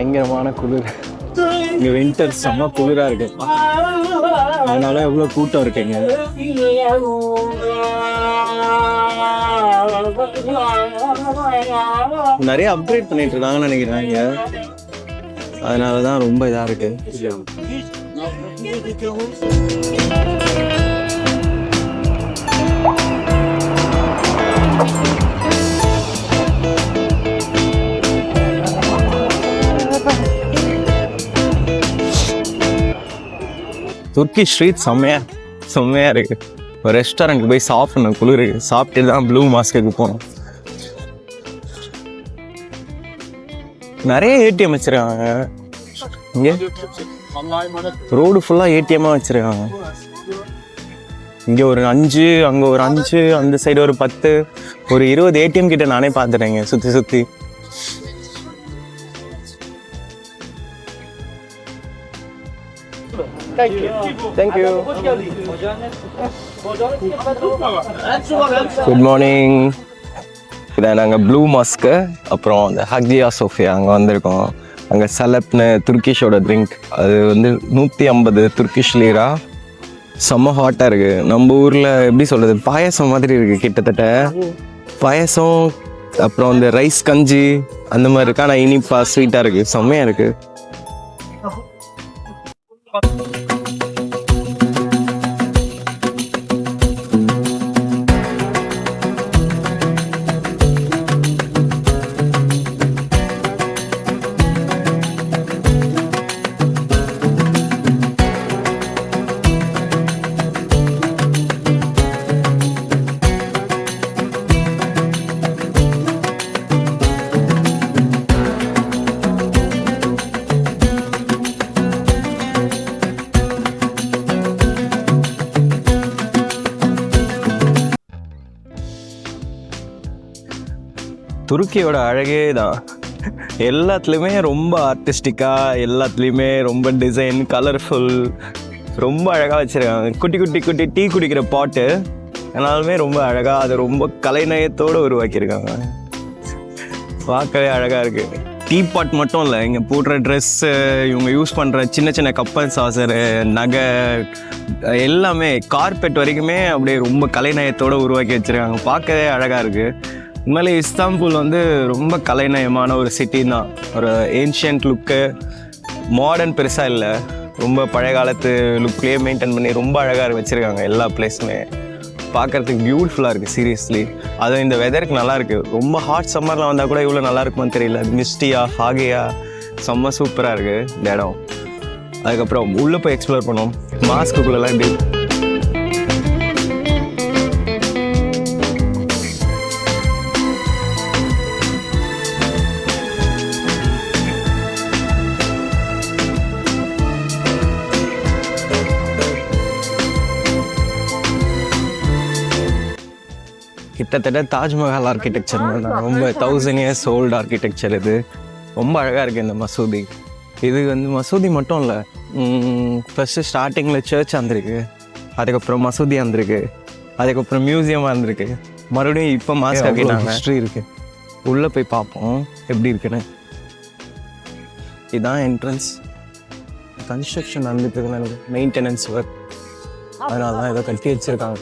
பயங்கரமான குளிர். இங்கே வின்டர் செம்ம குளிராக இருக்கு. அதனால எவ்வளோ கூட்டம் இருக்குங்க? நிறைய அப்கிரேட் பண்ணிட்டு இருக்காங்கன்னு நினைக்கிறேன் இங்கே. அதனால தான் ரொம்ப இதாக இருக்கு. துர்க்கி ஸ்ட்ரீட் செம்மையா செம்மையாக இருக்கு. ஒரு ரெஸ்டாரண்ட்டுக்கு போய் சாப்பிடணும் குளிர் சாப்பிட்டு தான் ப்ளூ மாஸ்க்கு போனோம் நிறைய ஏடிஎம் வச்சிருக்காங்க. இங்கே? ரோடு ஃபுல்லாக ஏடிஎம்மாக வச்சிருக்காங்க. இங்கே ஒரு அஞ்சு அங்கே ஒரு அஞ்சு அந்த சைடு ஒரு பத்து ஒரு இருபது ஏடிஎம் கிட்ட நானே பார்த்துட்டேங்க சுற்றி சுற்றி தேங்க்யூ குட் மார்னிங் இதை நாங்கள் ப்ளூ மாஸ்க்கு அப்புறம் அந்த ஹக்ஜியா சோஃபியா அங்கே வந்திருக்கோம். அங்கே சலப்னு துர்க்கிஷோட ட்ரிங்க் அது வந்து நூற்றி ஐம்பது துர்க்கிஷ் லீரா செம்ம ஹாட்டாக இருக்குது நம்ம ஊரில் எப்படி சொல்கிறது பாயாசம் மாதிரி இருக்குது கிட்டத்தட்ட. பாயாசம் அப்புறம் அந்த ரைஸ் கஞ்சி அந்த மாதிரி இருக்கு. ஆனால் இனிப்பா ஸ்வீட்டாக இருக்குது செம்மையாக இருக்குது துருக்கியோட அழகே தான் எல்லாத்துலேயுமே ரொம்ப ஆர்டிஸ்டிக்காக எல்லாத்துலேயுமே ரொம்ப டிசைன் கலர்ஃபுல் ரொம்ப அழகாக வச்சுருக்காங்க. குட்டி குட்டி குட்டி டீ குடிக்கிற பாட்டு எல்லாருமே ரொம்ப அழகாக அது ரொம்ப கலைநயத்தோடு உருவாக்கியிருக்காங்க. பார்க்கவே அழகாக இருக்குது டீ பாட் மட்டும் இல்லை இங்கே போடுற ட்ரெஸ்ஸு இவங்க யூஸ் பண்ணுற சின்ன சின்ன கப்பல் சாசரு நகை எல்லாமே கார்பெட் வரைக்குமே அப்படியே ரொம்ப கலைநயத்தோடு உருவாக்கி வச்சுருக்காங்க. பார்க்கவே அழகாக இருக்குது உண்மையிலே இஸ்தாம்பூல் வந்து ரொம்ப கலைநயமான ஒரு சிட்டி தான் ஒரு ஏன்ஷியன்ட் லுக்கு மாடர்ன் பெருசாக இல்லை. ரொம்ப பழைய காலத்து லுக்லேயே மெயின்டைன் பண்ணி ரொம்ப அழகாக வச்சுருக்காங்க எல்லா பிளேஸுமே பார்க்கறதுக்கு பியூட்டிஃபுல்லாக இருக்குது சீரியஸ்லி அதுவும் இந்த வெதருக்கு நல்லாயிருக்கு ரொம்ப ஹாட் சம்மரில் வந்தால் கூட இவ்வளோ நல்லா இருக்குமான்னு தெரியல. மிஸ்டியா ஃபாகியா செம்ம சூப்பராக இருக்குது இந்த இடம். அதுக்கப்புறம் உள்ளே போய் எக்ஸ்ப்ளோர் பண்ணோம் மாஸ்க்குள்ளெல்லாம் எப்படி கிட்டத்தட்ட தாஜ்மஹால் ஆர்கிடெக்சர் ரொம்ப தௌசண்ட் இயர்ஸ் ஓல்டு ஆர்கிடெக்சர் இது. ரொம்ப அழகாக இருக்குது இந்த மசூதி. இது வந்து மசூதி மட்டும் இல்லை. ஃபஸ்ட்டு ஸ்டார்டிங்கில் சர்ச் வந்திருக்கு. அதுக்கப்புறம் மசூதி வந்திருக்கு. அதுக்கப்புறம் மியூசியம் வந்திருக்கு. மறுபடியும் இப்போ மாஸ்க் ஆக்கிட்டாங்க ஹிஸ்ட்ரி இருக்குது உள்ளே போய் பார்ப்போம். எப்படி இருக்குன்னு. இதுதான் என்ட்ரன்ஸ் கன்ஸ்ட்ரக்ஷன் நடந்துட்டு இருக்கு மெயின்டெனன்ஸ் ஒர்க் அதனால தான் ஏதோ கட்டி வச்சிருக்காங்க.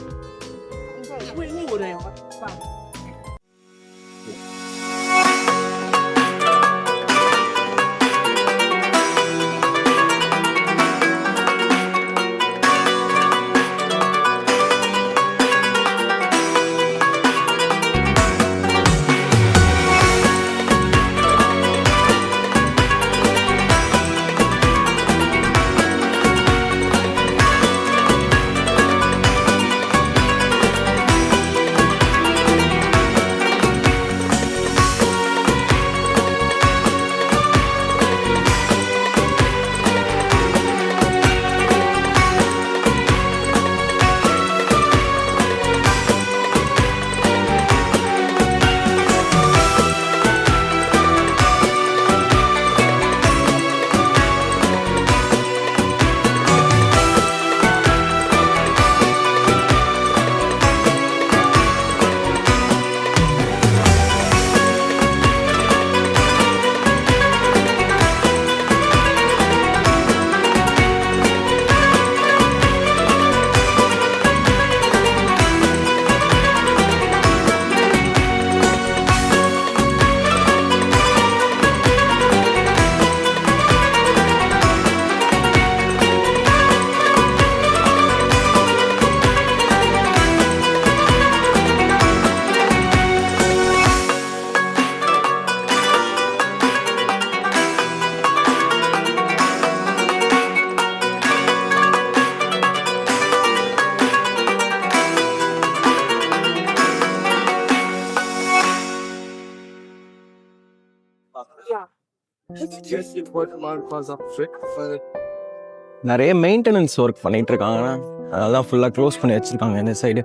நிறைய மெயின்டெனன்ஸ் ஒர்க் பண்ணிட்டு இருக்காங்க அதெல்லாம் ஃபுல்லாக க்ளோஸ் பண்ணி வச்சிருக்காங்க இந்த சைடு.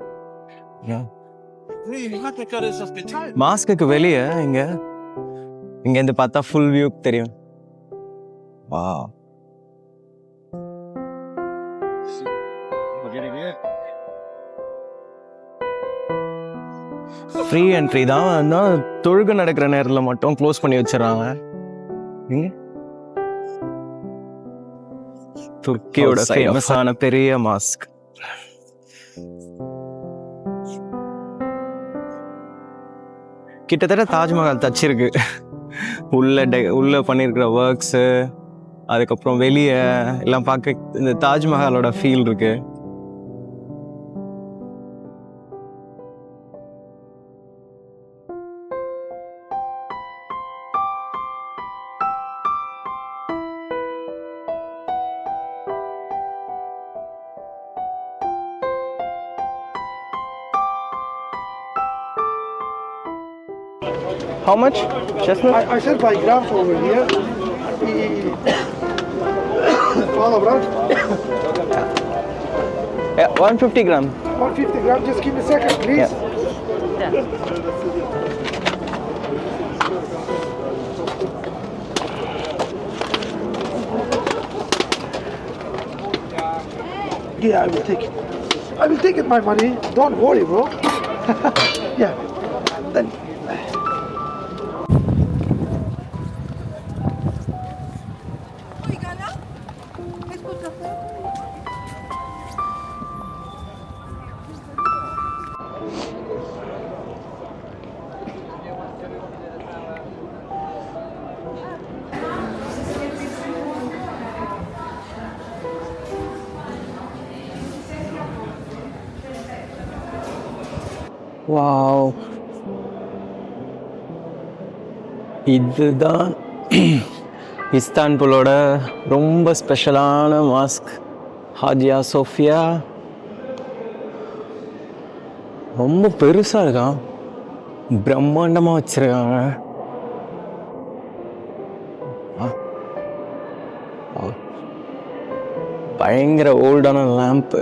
மாஸ்க்குக்கு வெளியே இங்க. இங்கேருந்து பார்த்தா ஃபுல் வியூ தெரியும். வா ஃப்ரீ என்ட்ரி தான். தொழுகை நடக்கிற நேரத்தில் மட்டும் க்ளோஸ் பண்ணி வச்சிடறாங்க. இங்க துர்க்கியோட of- ஃபேமஸான பெரிய மாஸ்க் கிட்டத்தட்ட தாஜ்மஹால் தச்சிருக்கு உள்ள டெ உள்ள பண்ணியிருக்கிற ஒர்க்ஸு அதுக்கப்புறம் வெளியே எல்லாம் பார்க்க இந்த தாஜ்மஹாலோட ஃபீல் இருக்கு How much? Chestnut? I, I said by grams over here. Follow, bro. Yeah, 150 gram. 150 gram, Just give me a second, please. Yeah, I will take it. I will take it, my money. Don't worry, bro. Wow இதுதான் இஸ்தான்புலோட ரொம்ப ஸ்பெஷலான mask ஹாஜியா Sofia. ரொம்ப பெருசாக இருக்கான். பிரம்மாண்டமாக வச்சுருக்காங்க. பயங்கர ஓல்டான லேம்ப்பு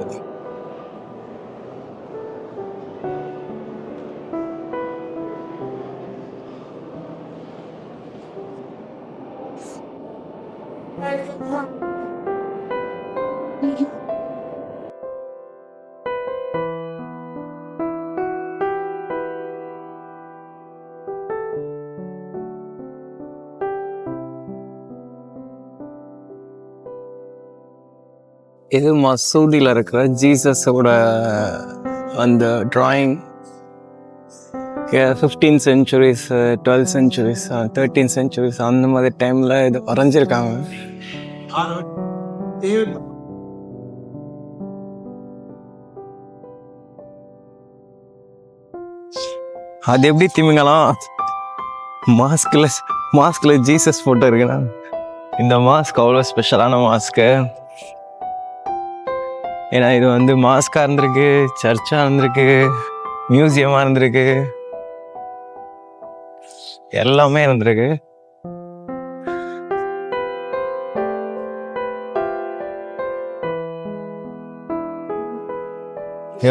இது மசூதியில் இருக்கிற ஜீசஸோட அந்த drawing fifteen centuries twelve centuries thirteen centuries அந்த மாதிரி டைமில் இது வரைஞ்சிருக்காங்க. அது எப்படி திமிங்கலாம் மாஸ்கில் மாஸ்கில் ஜீசஸ் ஃபோட்டோ இருக்குண்ணா இந்த மாஸ்க் அவ்வளோ ஸ்பெஷலான மாஸ்க்கு ஏன்னா இது வந்து மாஸ்காக இருந்திருக்கு சர்ச்சாக இருந்திருக்கு மியூசியமாக இருந்திருக்கு எல்லாமே இருந்திருக்கு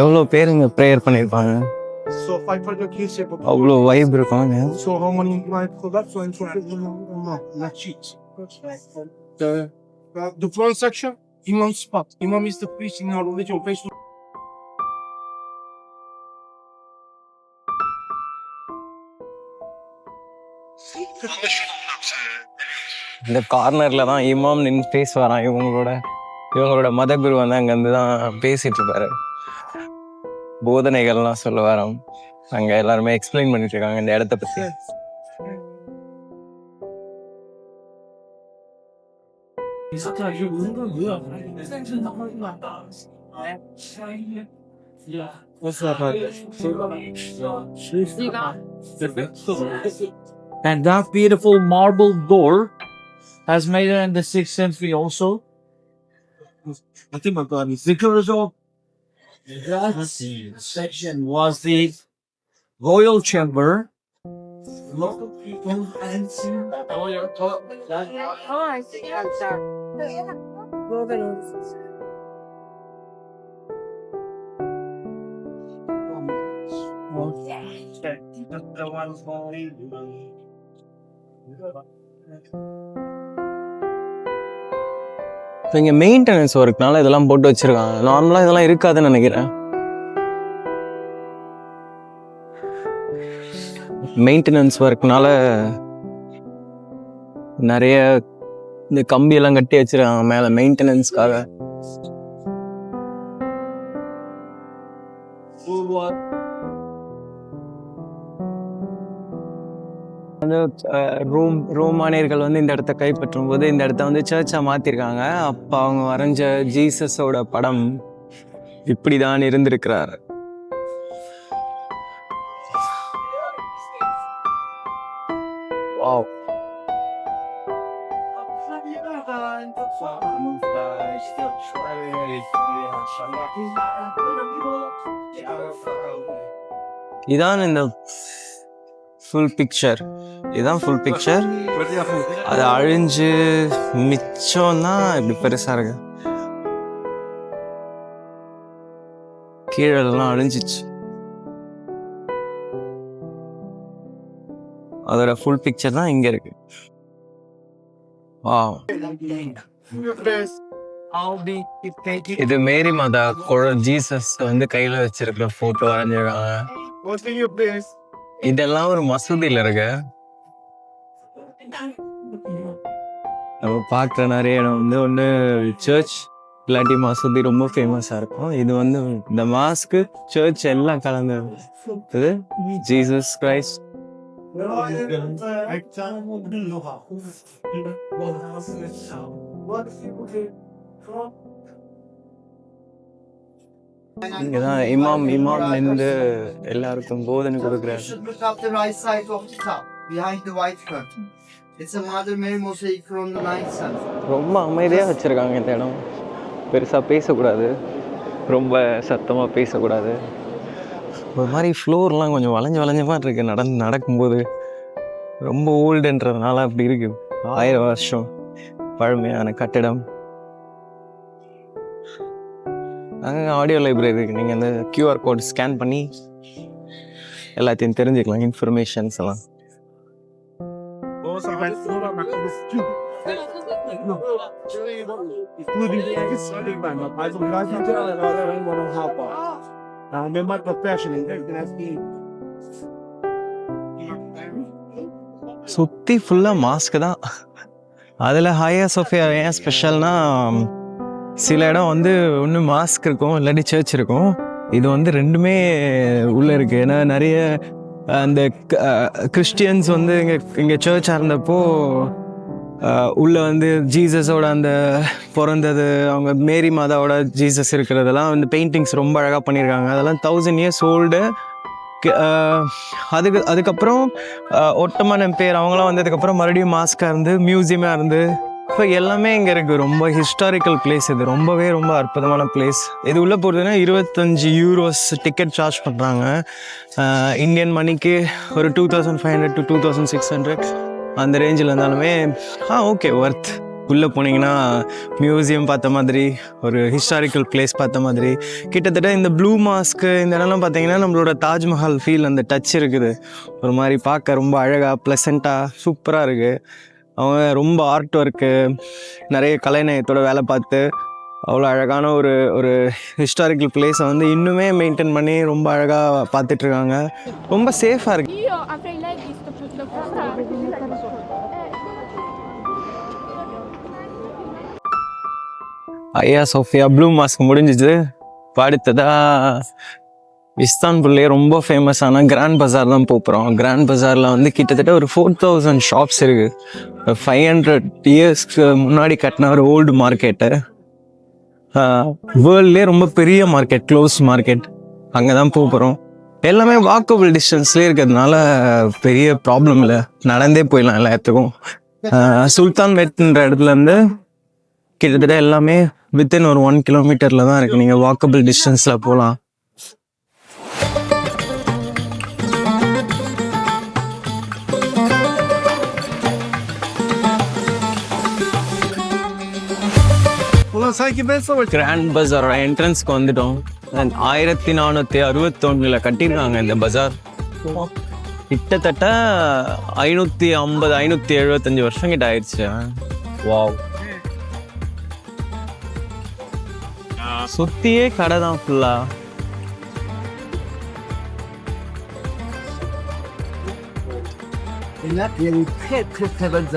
எவ்வளோ பேர் இங்கே ப்ரேயர் பண்ணியிருப்பாங்க So 500 kids here. அவ்வளோ vibe uh, the front section, Imam spot. Imam is the priest in our religion face to இந்த கார்னரில் தான் இமாம் நின்று பேசுவாராம் இவங்களோட இவங்களோட மதகுரு வந்து அங்கேருந்து தான் பேசிட்டு இருப்பாரு. போதனைகள்லாம் சொல்லுவாராம். அங்கே எல்லாருமே எக்ஸ்பிளைன் பண்ணிட்டு இருக்காங்க இந்த இடத்த பற்றி And that beautiful marble door has made it in the 6th century also. I think my God, is of? That section was the royal chamber local people and Oh, yeah. Oh, Oh, I see. I'm sorry. The one for இப்போ இங்கே maintenance ஒர்க்னால இதெல்லாம் போட்டு வச்சுருக்காங்க நார்மலாக இதெல்லாம் இருக்காதுன்னு நினைக்கிறேன் maintenance ஒர்க்னால நிறைய இந்த கம்பியெல்லாம் கட்டி வச்சிருக்காங்க மேலே மெயின்டெனன்ஸ்க்காக வந்து ரோம் ரோமானியர்கள் வந்து இந்த இடத்த கைப்பற்றும் போது இந்த இடத்த வந்து சர்ச்சாக மாற்றிருக்காங்க அப்போ அவங்க வரைஞ்ச ஜீசஸோட படம் இப்படி தான் இருந்திருக்கிறார். இதான் இந்த ஃபுல் பிக்சர் இதுதான் ஃபுல் பிக்சர் அது அழிஞ்சு மிச்சம் தான் இப்படி பெருசா இருக்கு. கீழெல்லாம் அழிஞ்சிச்சு. அதோட ஃபுல் பிக்சர் தான் இங்க இருக்கு. வா இது மேரி மாதா குழ ஜீசஸ் வந்து கையில வச்சிருக்கிற போட்டோ வரைஞ்சிருக்காங்க. இதெல்லாம் ஒரு மசூதியில் இருக்கு. நம்ம பார்க்குற நிறைய இடம் வந்து ஒன்று சர்ச் இல்லாட்டி மசூதி ரொம்ப ஃபேமஸாக இருக்கும். இது வந்து இந்த மாஸ்க்கு சர்ச் எல்லாம் கலந்து இது ஜீசஸ் கிரைஸ்ட் இங்கே தான் இமாம் இமாம் நின்று எல்லாருக்கும் போதனை கொடுக்குறாரு. Should look up the right side of the top, behind the white curtain. It's a Mother Mary mosaic from the 9th century. ரொம்ப அமைதியாக வச்சுருக்காங்க இந்த இடம். பெருசாக பேசக்கூடாது. ரொம்ப சத்தமாக பேசக்கூடாது. ஒரு மாதிரி ஃப்ளோர்லாம் கொஞ்சம் வளைஞ்சு வளைஞ்ச மாதிரி இருக்குது நடந்து நடக்கும்போது ரொம்ப ஓல்டுன்றதுனால அப்படி இருக்குது ஆயிரம் வருஷம் பழமையான கட்டிடம். அங்கே ஆடியோ லைப்ரரி இருக்குது நீங்கள் அந்த க்யூஆர் கோட் ஸ்கேன் பண்ணி எல்லாத்தையும் தெரிஞ்சுக்கலாம் இன்ஃபர்மேஷன்ஸ் எல்லாம் I'm in my சுற்றி ஃபுல்லாக மாஸ்க்கு தான் அதில் ஹையா சோஃபியா ஏன் ஸ்பெஷல்னால் சில இடம் வந்து ஒன்று மாஸ்க் இருக்கும் இல்லாட்டி சர்ச் இருக்கும். இது வந்து ரெண்டுமே உள்ளே இருக்குது ஏன்னா நிறைய அந்த கிறிஸ்டியன்ஸ் வந்து இங்கே இங்கே சர்ச்சாக இருந்தப்போ உள்ளே வந்து ஜீசஸோட அந்த பிறந்தது அவங்க மேரி மாதாவோட ஜீசஸ் இருக்கிறதெல்லாம் வந்து பெயிண்டிங்ஸ் ரொம்ப அழகாக பண்ணியிருக்காங்க அதெல்லாம் தௌசண்ட் இயர்ஸ் ஓல்டு அதுக்கு அதுக்கப்புறம் ஒட்டமான பேர் அவங்களாம் வந்ததுக்கப்புறம் மறுபடியும் மாஸ்காக இருந்து மியூசியமாக இருந்து இப்போ எல்லாமே இங்கே இருக்குது ரொம்ப ஹிஸ்டாரிக்கல் பிளேஸ் இது. ரொம்பவே ரொம்ப அற்புதமான பிளேஸ் இது உள்ளே போகிறதுனா இருபத்தஞ்சி யூரோஸ் டிக்கெட் சார்ஜ் பண்ணுறாங்க இந்தியன் மணிக்கு ஒரு two thousand five hundred to two thousand six hundred அந்த ரேஞ்சில் இருந்தாலுமே ஆ ஓகே ஒர்த் உள்ளே போனீங்கன்னா மியூசியம் பார்த்த மாதிரி ஒரு ஹிஸ்டாரிக்கல் பிளேஸ் பார்த்த மாதிரி. கிட்டத்தட்ட இந்த ப்ளூ மாஸ்க்கு இந்த இடம்லாம் பார்த்தீங்கன்னா நம்மளோட தாஜ்மஹால் ஃபீல் அந்த டச் இருக்குது. ஒரு மாதிரி பார்க்க ரொம்ப அழகாக ப்ளசண்ட்டாக சூப்பராக இருக்குது அவங்க ரொம்ப ஆர்ட் ஒர்க்கு நிறைய கலைநயத்தோட வேலை பார்த்து அவ்வளோ அழகான ஒரு ஒரு ஹிஸ்டாரிக்கல் பிளேஸை வந்து இன்னுமே மெயின்டைன் பண்ணி ரொம்ப அழகாக பார்த்துட்ருக்காங்க ரொம்ப சேஃபாக questo. ஐயா சோஃபியா ப்ளூ மாஸ்க் முடிஞ்சிச்சு. இப்போ அடுத்ததா இஸ்தான்புல்லே ரொம்ப ஃபேமஸான கிராண்ட் பஜார் தான் போகிறோம் கிராண்ட் பஜாரில் வந்து கிட்டத்தட்ட ஒரு ஃபோர் தௌசண்ட் ஷாப்ஸ் இருக்குது ஃபைவ் ஹண்ட்ரட் இயர்ஸ்க்கு முன்னாடி கட்டின ஒரு ஓல்டு மார்க்கெட்டு வேர்ல்ட்லேயே ரொம்ப பெரிய மார்க்கெட் க்ளோஸ் மார்க்கெட் அங்கே தான் போகிறோம் எல்லாமே வாக்கபிள் டிஸ்டன்ஸ்லேயே இருக்கிறதுனால பெரிய ப்ராப்ளம் இல்லை. நடந்தே போயிடலாம் எல்லாத்துக்கும். சுல்தான் மெட்ன்ற இடத்துலேருந்து கிட்டத்தட்ட எல்லாமே வித்தின் ஒரு ஒன் கிலோமீட்டரில் தான் இருக்குது நீங்கள் வாக்கபிள் டிஸ்டன்ஸில் போகலாம். Ben savaş. கிராண்ட் பஜாரோட என்ட்ரன்ஸ்க்கு வந்துட்டோம். ஆயிரத்தி நானூற்றி அறுபத்தொன்னில் கட்டியிருக்காங்க இந்த பஜார். கிட்டத்தட்ட ஐநூற்றி ஐம்பது ஐநூற்றி எழுபத்தஞ்சு வருஷம் கிட்ட ஆயிடுச்சு. வாவ் சுத்தியே கடை தான் ஃபுல்லா très très très bonnes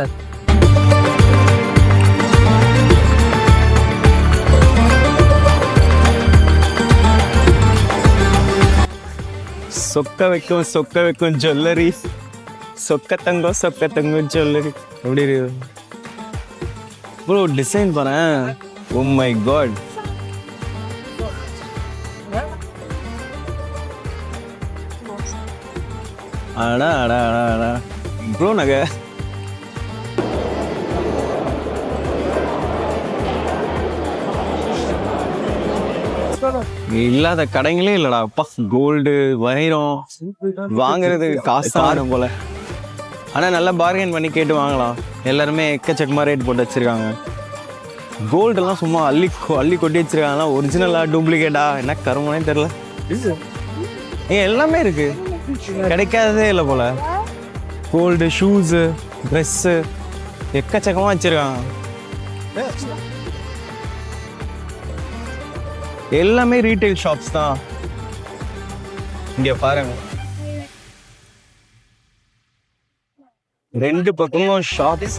சொக்க வைக்கும் சொக்க வைக்கும் ஜுவல்லரி சொக்க தங்கம் சொக்க தங்கம் ஜுவல்லரி எப்படி இருக்கு? ப்ரோ டிசைன் பாரேன் ஓ மை காட் அடா அடா அடா அடா. ப்ரோ நகை. இல்லாத கடைங்களே இல்லடா. அப்பா கோல்டு வைரம் வாங்குறது காசு ஆடும் போல. ஆனா நல்லா பார்கெயின் பண்ணி கேட்டு வாங்கலாம். எல்லாருமே எக்கச்சக்கமா ரேட் போட்டு வச்சிருக்காங்க. கோல்டெல்லாம் சும்மா அள்ளி அள்ளி கொட்டி வச்சிருக்காங்க. ஒரிஜினலா டூப்ளிகேட்டா என்ன கருமனே தெரியல. ஏ எல்லாமே இருக்கு. கிடைக்காததே இல்லை போல. கோல்டு ஷூஸு ட்ரெஸ்ஸு எக்கச்சக்கமா வச்சிருக்காங்க. எல்லாமே ரீட்டைல் ஷாப்ஸ் தான். இங்க பாருங்க. ரெண்டு பக்கமும் ஷாப்ஸ்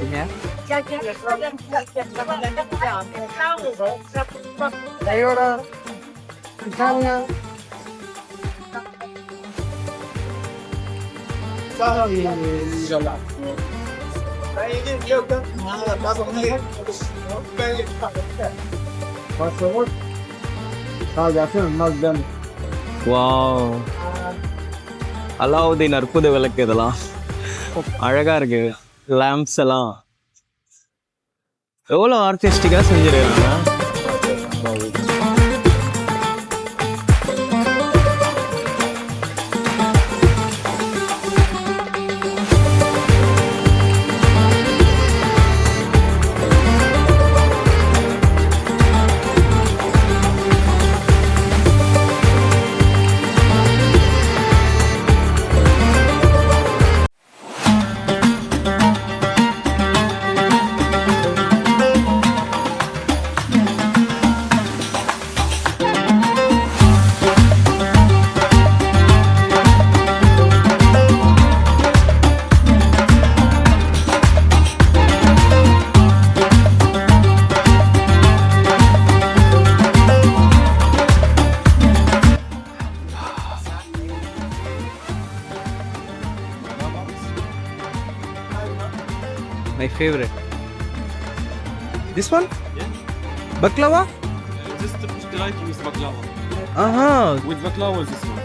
வாவ் அலாவுதீன் அற்புத விளக்கு இதெல்லாம். அழகா இருக்கு. லேம்ப்ஸ் எல்லாம். எவ்வளோ ஆர்டிஸ்டிக்காக செஞ்சிருக்காங்க? Baklava? Just the pishtiraki with baklava. Aha. With baklava this one.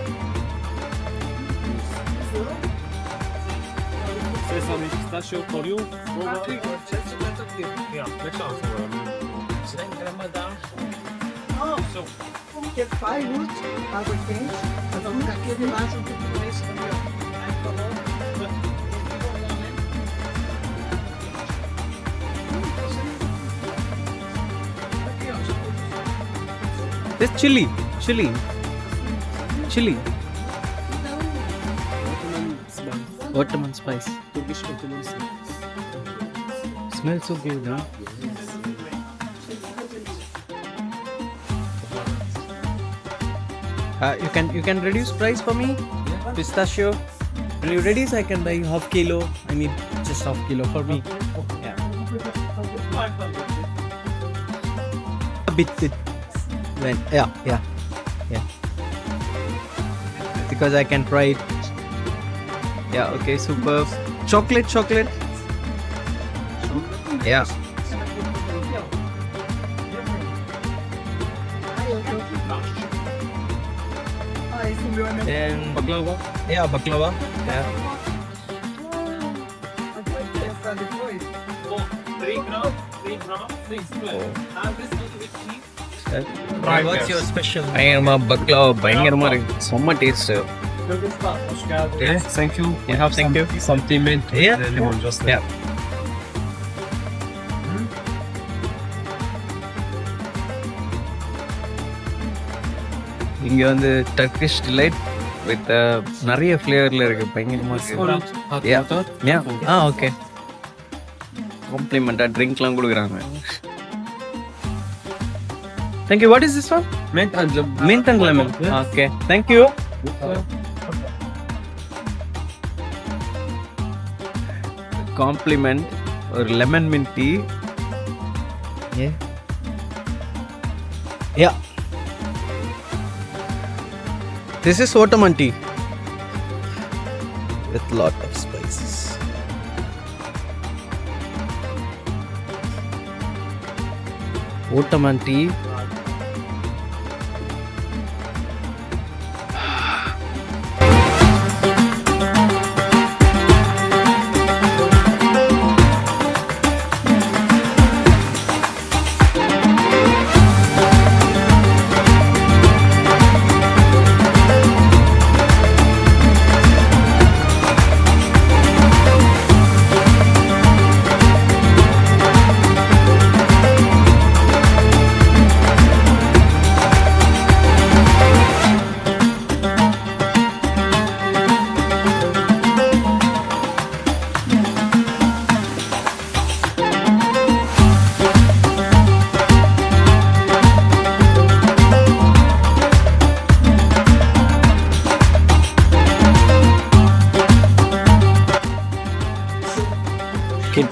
Sesame pistachio for you. Yeah, next time. Saying Ramadan. Oh. So. Que faz muito, água quente, mas não fica aqui debaixo do preço do meu. Aí falou. This chili, chili, chili. Ottoman spice. Turkish Ottoman spice. Smells so good, huh? Uh, you can you can reduce price for me? Pistachio. When you reduce? I can buy half kilo. I mean just half kilo for me. Yeah. A bit. When, yeah, yeah, yeah. Because I can try it. Yeah. Okay. Super. Chocolate, chocolate. Yeah. And Baklava. yeah, baklava. Yeah. Oh, three gram, three gram, three square. And this little bit பயங்கரமா பயங்கரமா இருக்கு. செம்ம taste Yeah, thank வந்து Turkish delight with நிறைய ஃப்ளேவர்ல இருக்கு. பயங்கரமா இருக்கு. ஆ ஓகே காம்ப்ளிமெண்ட்டாக ட்ரிங்க்லாம் கொடுக்குறாங்க. Thank you. What is this one? Mint and lemon. Mint and lemon. Okay. Thank you. Compliment or lemon mint tea. Yeah. Yeah. This is Ottoman tea with lot of spices. Ottoman tea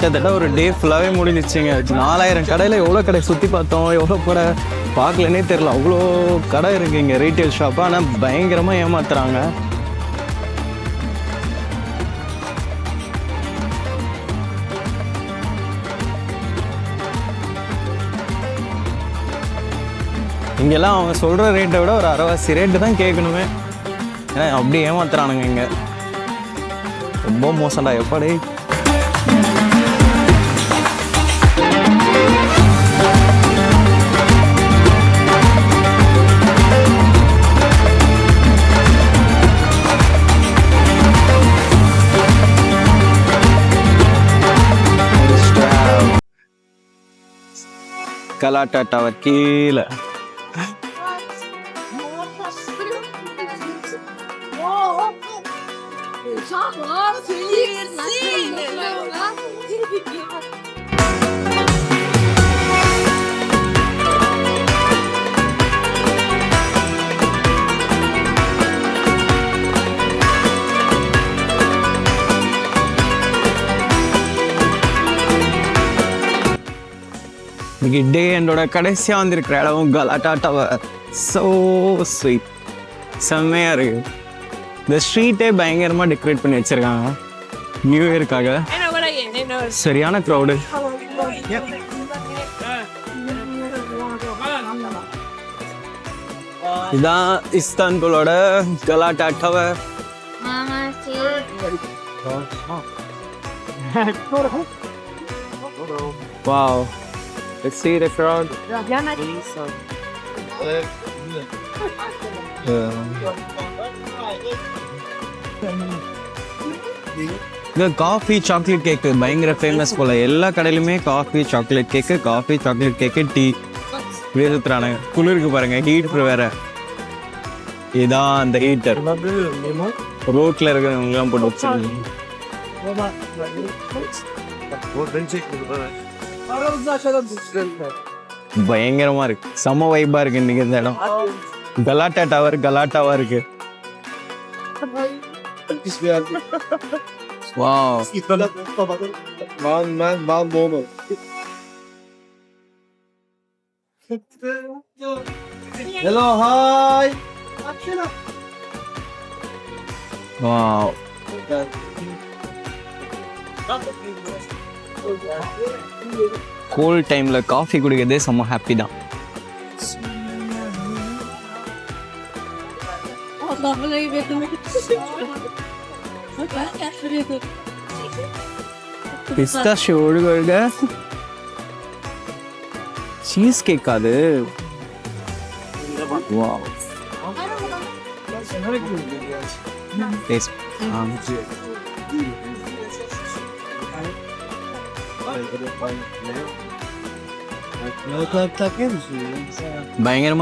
கிட்டத்தட்ட ஒரு டே ஃபுல்லாகவே முடிஞ்சிச்சுங்க. நாலாயிரம் கடையில் எவ்வளோ கடை சுற்றி பார்த்தோம் எவ்வளோ கூட பார்க்கலனே தெரில அவ்வளோ கடை இருக்குது இங்கே ரீட்டைல் ஷாப்பு ஆனால் பயங்கரமாக ஏமாத்துறாங்க. இங்கெல்லாம் அவங்க சொல்கிற ரேட்டை விட ஒரு அரைவாசி ரேட்டு தான் கேட்கணுமே. ஏன்னா அப்படி ஏமாத்துறானுங்க இங்கே. ரொம்ப மோசம்டா எப்படி கலாட்டா டவர் கீழே. இன்னைக்கு டே என்னோட கடைசியாக வந்திருக்கிற இடம் கலாட்டா டவர் ஸோ ஸ்வீட் செம்மையாக இருக்கு. இந்த ஸ்ட்ரீட்டே பயங்கரமாக டெக்கரேட் பண்ணி வச்சிருக்காங்க. நியூ இயருக்காக சரியான க்ரௌடு இதான் இஸ்தான்புலோட Galata tower wow Let's see the crowd. இந்த காஃபி சாக்லேட் கேக்கு பயங்கர ஃபேமஸ் போல எல்லா கடையிலுமே coffee chocolate cake coffee chocolate cake tea இப்படியே சுத்துறானுங்க குளிருக்கு பாருங்க ஹீட்டர் வேற. இதான் அந்த ஹீட்டர் ரோட்ல இருக்கிறவங்கலாம் போட்டு வச்சிருக்காங்க பயங்கரமா இருக்கு செம வைபா இருக்கு இன்னைக்கு இந்த இடம் கலாட்டா டவர் கலாட்டாவா இருக்கு wow Man, man, man, normal. Hello, hi. Wow cold டைம்ல காஃபி குடிக்கிறதே செம்ம ஹாப்பி தான். பிஸ்தாஷி ஒழுக ஒழுக சீஸ் கேக் அது. Wow taste Yok abi takıyor musun? Bilgisayar. Ben yerim